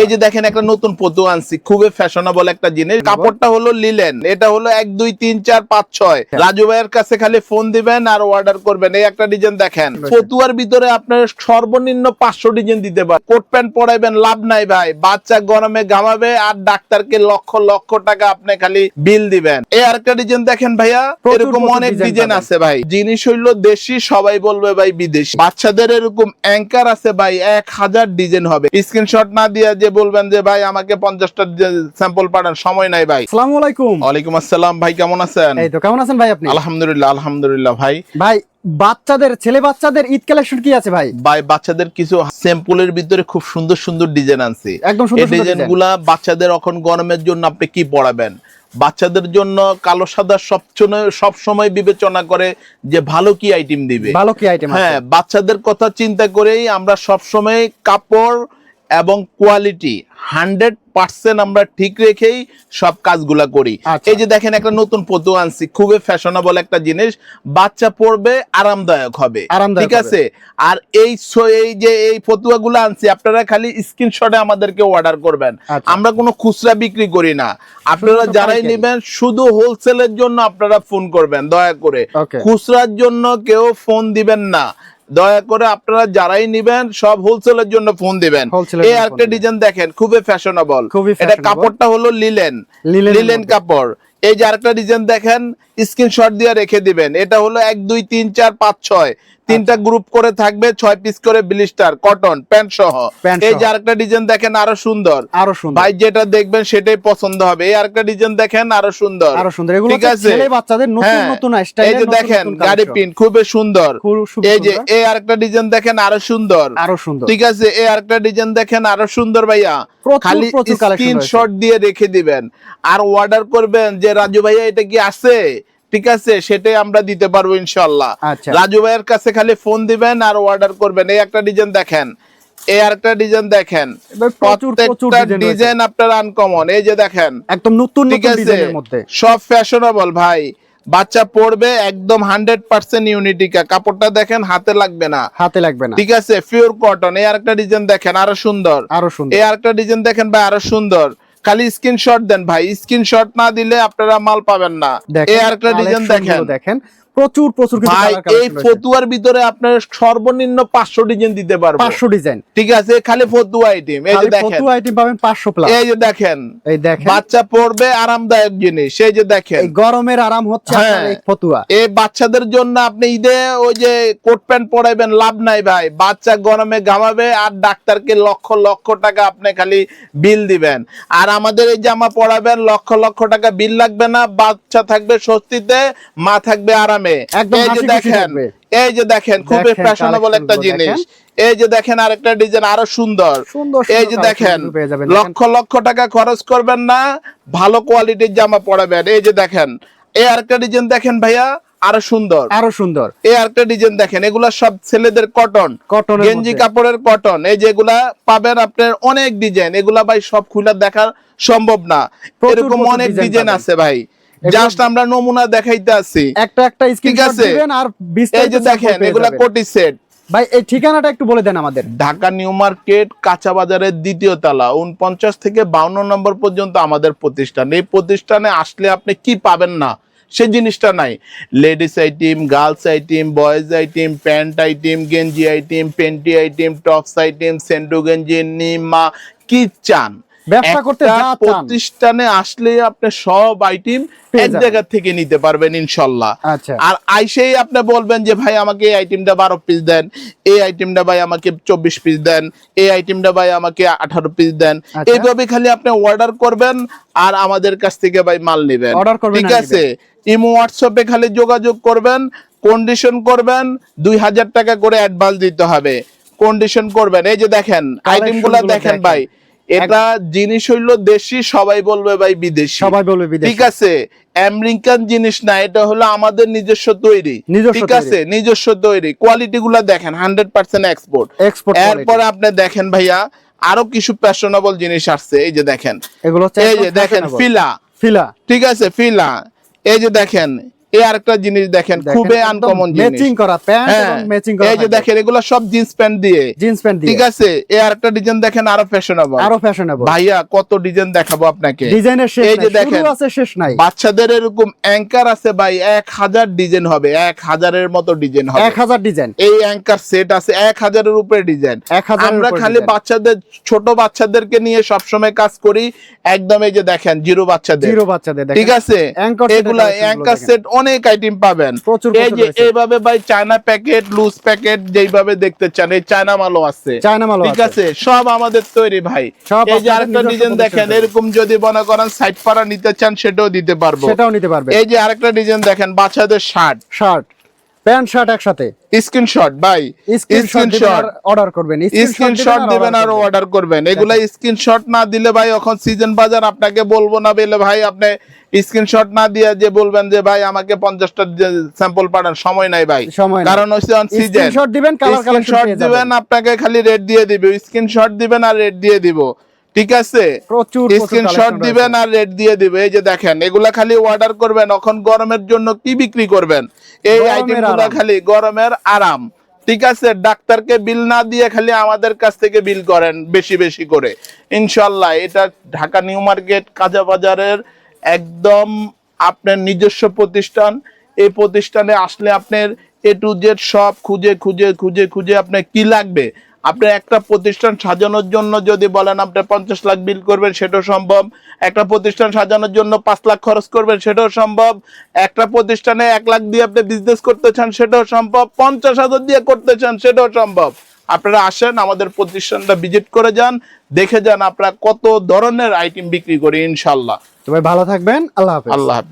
এই যে দেখেন একটা নতুন পতু আনছি খুবই ফ্যাশনেবল একটা জিনিস। কাপড়টা হলো লিলেন এটা হলো এক দুই তিন চার পাঁচ ছয়। রাজু ভাইয়ের কাছে খালি ফোন দিবেন আর অর্ডার করবেন। এই একটা ডিজাইন দেখেন। পতুয়ার ভিতরে আপনার সর্বনিম্ন পাঁচশো ডিজাইন দিতে পারেন কোট প্যান্ট পরাইবেন লাভ নাই ভাই। বাচ্চা গরমে ঘামাবে আর ডাক্তারকে লক্ষ লক্ষ টাকা আপনি খালি বিল দিবেন। এই আরেকটা ডিজাইন দেখেন ভাইয়া এরকম অনেক ডিজাইন আছে ভাই। জিনিস হইল দেশি সবাই বলবে ভাই বিদেশি। বাচ্চাদের এরকম অ্যাঙ্কার আছে ভাই এক হাজার ডিজাইন হবে। স্ক্রিনশট না দিয়ে যে বলবেন যে ভাই আমাকে পঞ্চাশটা স্যাম্পল পাঠান সময় নাই ভাই। আসসালামু আলাইকুম। ওয়ালাইকুম আসসালাম ভাই কেমন আছেন? এই তো কেমন আছেন ভাই আপনি? আলহামদুলিল্লাহ আলহামদুলিল্লাহ ভাই। ভাই বাচ্চাদের ছেলে বাচ্চাদের ঈদ কালেকশন কি আছে ভাই? ভাই বাচ্চাদের কিছু স্যাম্পলের ভিতরে খুব সুন্দর সুন্দর ডিজাইন আছে একদম সুন্দর সুন্দর ডিজাইনগুলা বাচ্চাদের এখন গরমের জন্য আপনি কি পড়াবেন? বাচ্চাদের জন্য কালো সাদা সব সময় বিবেচনা করে যে ভালো কি আইটেম দিবে। ভালো কি আইটেম হ্যাঁ বাচ্চাদের কথা চিন্তা করেই আমরা সব সময় কাপড় এবং কোয়ালিটি হান্ড্রেড পার্সেন্ট আমরা ঠিক রেখেই সব কাজগুলা করি। আচ্ছা। এই যে দেখেন একটা নতুন পতু আনছি খুবই ফ্যাশনেবল একটা জিনিস। বাচ্চা পড়বে আরামদায়ক হবে। ঠিক আছে? আর এই এই যে এই ফতুয়াগুলো আনছি আপনারা খালি স্ক্রিনশটে আমাদেরকে অর্ডার করবেন। আচ্ছা। আমরা কোনো খুচরা বিক্রি করি না। আপনারা যারাই নেবেন শুধু হোলসেলের জন্য আপনারা ফোন করবেন দয়া করে। খুচরার জন্য কেউ ফোন দিবেন না। দয়া করে আপনারা যারাই নিবেন সব হোলসেলের জন্য ফোন দিবেন। এই একটা ডিজাইন দেখেন খুবই ফ্যাশনেবল এটা কাপড়টা হলো লিলেন লিলেন কাপড়। এই যে আরেকটা ডিজাইন দেখেন স্ক্রিনশট দিয়ে রেখে দিবেন। এটা হলো এক দুই তিন চার পাঁচ ছয়। তিনটা আচ্ছা। গ্রুপ করে থাকবে ছয় পিস করে ব্লিস্টার কটন প্যান্ট সহ। এই যে আরেকটা ডিজাইন দেখেন আরও সুন্দর। আরও সুন্দর। ভাই যেটা দেখবেন সেটাই পছন্দ হবে। এই আরেকটা ডিজাইন দেখেন আরও সুন্দর। আরও সুন্দর। এগুলো ঠিক আছে? ছেলে বাচ্চাদের নতুন হ্যাঁ, নতুন এই যে দেখেন গাড়ি খুবই সুন্দর। খুব খুব এই যে এই আরেকটা ডিজাইন দেখেন আরও সুন্দর। আরও সুন্দর। ঠিক আছে? এই আরেকটা ডিজাইন দেখেন আরও সুন্দর ভাইয়া। খালি স্ক্রিনশট দিয়ে রেখে দিবেন। আর অর্ডার করবেন যে রাজু ভাইয়া এটা কি আছে? ঠিক আছে সেটাই আমরা দিতে পারব ইনশাল্লাহ আচ্ছা। রাজু ভাইয়ের কাছে খালি ফোন দিবেন আর অর্ডার করবেন। এই একটা ডিজাইন দেখেন। এই আরেকটা ডিজাইন দেখেন। প্রত্যেকটা ডিজাইন ডিজাইন আপনার আনকমন এই যে দেখেন। একদম নতুন ঠিক আছে? সব ফ্যাশনেবল ভাই। বাচ্চা পড়বে একদম হান্ড্রেড পার্সেন্ট ইউনিটিকা কাপড়টা দেখেন হাতে লাগবে না। হাতে লাগবে না। ঠিক আছে? পিওর কটন এই আরেকটা ডিজাইন দেখেন আরও সুন্দর। আরও সুন্দর। এই আরেকটা ডিজাইন দেখেন ভাই আরও সুন্দর। খালি স্ক্রিনশট দেন ভাই। স্ক্রিনশট না দিলে আপনারা মাল পাবেন না। এই আরেকটা ডিজাইন দেখেন। দেখেন। প্রচুর প্রচুর ভাই এই ফতুয়ার ভিতরে আপনার সর্বনিম্ন পাঁচশো ডিজাইন দিতে পারব। 500 ডিজাইন। ঠিক আছে খালি ফতুয়া আইটেম এই যে দেখেন। কত আইটেম পাবেন 500 প্লাস এই যে দেখেন এই দেখেন। বাচ্চা পড়বে আরামদায়ক জিনিস এই যে দেখেন। এই গরমের আরাম হচ্ছে হ্যাঁ। আপনার এই ফতুয়া। এই বাচ্চাদের জন্য আপনি ঈদে ওই যে কোট প্যান্ট পরাইবেন লাভ নাই ভাই। বাচ্চা গরমে ঘামাবে আর ডাক্তারকে লক্ষ লক্ষ টাকা আপনি খালি বিল দিবেন। আর আমাদের এই জামা পরাবেন লক্ষ লক্ষ টাকা বিল লাগবে না। বাচ্চা থাকবে স্বস্তিতে মা থাকবে আরামে। একদম এই যে দেখেন এই যে দেখেন খুবই ফ্যাশনেবল একটা জিনিস। এই যে দেখেন আরেকটা ডিজাইন আরও সুন্দর। এই যে দেখেন লক্ষ লক্ষ টাকা খরচ করবেন না ভালো কোয়ালিটির জামা পরাবেন। এই যে দেখেন এই আরেকটা ডিজাইন দেখেন ভাইয়া আরও সুন্দর। আরও সুন্দর। এই আরেকটা ডিজাইন দেখেন এগুলা সব ছেলেদের কটন কটনের গেঞ্জি কাপড়ের কটন এই যেগুলা পাবেন আপনার অনেক ডিজাইন এগুলা ভাই সব খুলে দেখা সম্ভব না। এরকম অনেক ডিজাইন আছে ভাই। জাস্ট আমরা নমুনা দেখাইতে আছি। একটা একটা স্ক্রিনশট দিবেন আর এই যে দেখেন এগুলা কোটি সেট ভাই এই ঠিকানাটা একটু বলে দেন আমাদের। ঢাকা নিউ মার্কেট কাঁচা বাজারের দ্বিতীয় তলা উনপঞ্চাশ থেকে বাউন্ন নম্বর পর্যন্ত আমাদের প্রতিষ্ঠান। এই প্রতিষ্ঠানে আসলে আপনি কি পাবেন না সে জিনিসটা নাই। Ladies item girls item boys item pant item গেঞ্জি item panty item tops item সেন্ডো গেঞ্জি নিমা কি চান? ব্যবসা করতে যা প্রতিষ্ঠানে আসলে আপনি সব আইটেম এক জায়গা থেকে নিতে পারবেন ইনশাল্লাহ। আচ্ছা। আর আইসেই আপনি বলবেন যে ভাই আমাকে এই আইটেমটা বারো পিস দেন এই আইটেমটা ভাই আমাকে চব্বিশ পিস দেন এই আইটেমটা ভাই আমাকে আঠারো পিস দেন। আচ্ছা। এইভাবে খালি আপনি অর্ডার করবেন আর আমাদের কাছ থেকে ভাই মাল নেবেন। ঠিক আছে? ইমো হোয়াটসঅ্যাপে খালি যোগাযোগ করবেন কন্ডিশন করবেন দুই হাজার টাকা করে অ্যাডভান্স দিতে হবে। কন্ডিশন করবেন। এই যে দেখেন আইটেমগুলা গুলো দেখেন দেখেন। ভাই। এটা জিনিস হইল দেশি সবাই বলবে ভাই বিদেশি। সবাই বলবে বিদেশি। ঠিক আছে? আমেরিকান জিনিস না এটা হলো আমাদের নিজস্ব তৈরি। ঠিক আছে? নিজস্ব তৈরি। কোয়ালিটি গুলা দেখেন হান্ড্রেড পার্সেন্ট এক্সপোর্ট এক্সপোর্ট এরপর আপনি দেখেন ভাইয়া আরও কিছু ফ্যাশনেবল জিনিস আসছে। এই যে দেখেন। এগুলো এই যে দেখেন। ফিলা। ফিলা। ঠিক আছে ফিলা। এই যে দেখেন এই আরেকটা জিনিস দেখেন খুবই আনকমন জিনিস। ম্যাচিং করা প্যান্ট হ্যাঁ এবং ম্যাচিং করা এই যে দেখেন এগুলো সব জিন্স প্যান্ট দিয়ে। জিন্স প্যান্ট দিয়ে। ঠিক আছে? এই আরেকটা ডিজাইন দেখেন আরও ফ্যাশনেবল আরও ফ্যাশনেবল ভাইয়া কত ডিজাইন দেখাবো আপনাকে। ডিজাইনের শেষ এই যে দেখেন। আছে শেষ নাই। বাচ্চাদের এরকম অ্যাঙ্কার আছে ভাই এক হাজার ডিজাইন হবে মতো ডিজাইন হবে। এক হাজার ডিজাইন এই অ্যাঙ্কার সেট আছে উপরে ডিজাইন আমরা খালি বাচ্চাদের ছোট বাচ্চাদেরকে নিয়ে সবসময় কাজ করি একদম এই যে দেখেন জিরো বাচ্চাদের। জিরো বাচ্চাদের ঠিক আছে? এগুলা অ্যাঙ্কার সেট অনেক আইটেম পাবেন। প্রচুর এই যে এইভাবে ভাই চায়না প্যাকেট লুজ প্যাকেট যেইভাবে দেখতে চান এই চায়না মালও আছে। চায়না মালও ঠিক আছে। সব আমাদের তৈরি ভাই। এই যে আরেকটা ডিজাইন দেখেন এরকম যদি মনে করেন সাইড পাড়া নিতে চান সেটাও দিতে পারব। সেটাও নিতে পারবে এই যে আরেকটা ডিজাইন দেখেন বাচ্চাদের শার্ট শার্ট প্যান্ট শার্ট একসাথে। স্ক্রিনশট ভাই। স্ক্রিনশট অর্ডার করবেন। স্ক্রিনশট দিবেন আর অর্ডার করবেন। এগুলা স্ক্রিনশট না দিলে ভাই এখন সিজন বাজার আপনাকে বলব না বলে ভাই আপনি স্ক্রিনশট না দিয়ে যে বলবেন যে ভাই আমাকে পঞ্চাশটা স্যাম্পল পাঠান। সময় নাই ভাই। কারণ হচ্ছে অন সিজন স্ক্রিনশট দিবেন কালার কালেকশন দিবেন আপনাকে খালি রেট দিয়ে দিবে। স্ক্রিনশট দিবেন আর রেট দিয়ে দিব। ঠিক আছে? প্রচুর স্ক্রিনশট দিবেন আর রেট দিয়ে দিবে। এই যে দেখেন এগুলা খালি অর্ডার করবেন এখন গরমের জন্য কি বিক্রি করবেন? এই আইটেমগুলো খালি গরমের আরাম। ঠিক আছে? ডাক্তারকে বিল না দিয়ে খালি আমাদের কাছ থেকে বিল করেন বেশি বেশি করে। ইনশাল্লাহ এটা ঢাকা নিউ মার্কেট কাজা বাজারের একদম আপনার নিজস্ব প্রতিষ্ঠান। এই প্রতিষ্ঠানে আসলে আপনার এ টু জেড সব খুঁজে খুঁজে খুঁজে খুঁজে আপনার কি লাগবে? আপনি একটা প্রতিষ্ঠান সাজানোর জন্য যদি বলেন আপনি পঞ্চাশ লাখ বিল করবেন সেটাও সম্ভব। একটা প্রতিষ্ঠান সাজানোর জন্য পাঁচ লাখ খরচ করবেন সেটাও সম্ভব। একটা প্রতিষ্ঠানে এক লাখ দিয়ে আপনি বিজনেস করতে চান সেটাও সম্ভব। পঞ্চাশ হাজার দিয়ে করতে চান সেটাও সম্ভব। আপনারা আসেন আমাদের প্রতিষ্ঠানটা ভিজিট করে যান দেখে যান আপনারা কত ধরনের আইটেম বিক্রি করি ইনশাল্লাহ। তবে ভালো থাকবেন। আল্লাহ হাফেজ। আল্লাহ হাফেজ।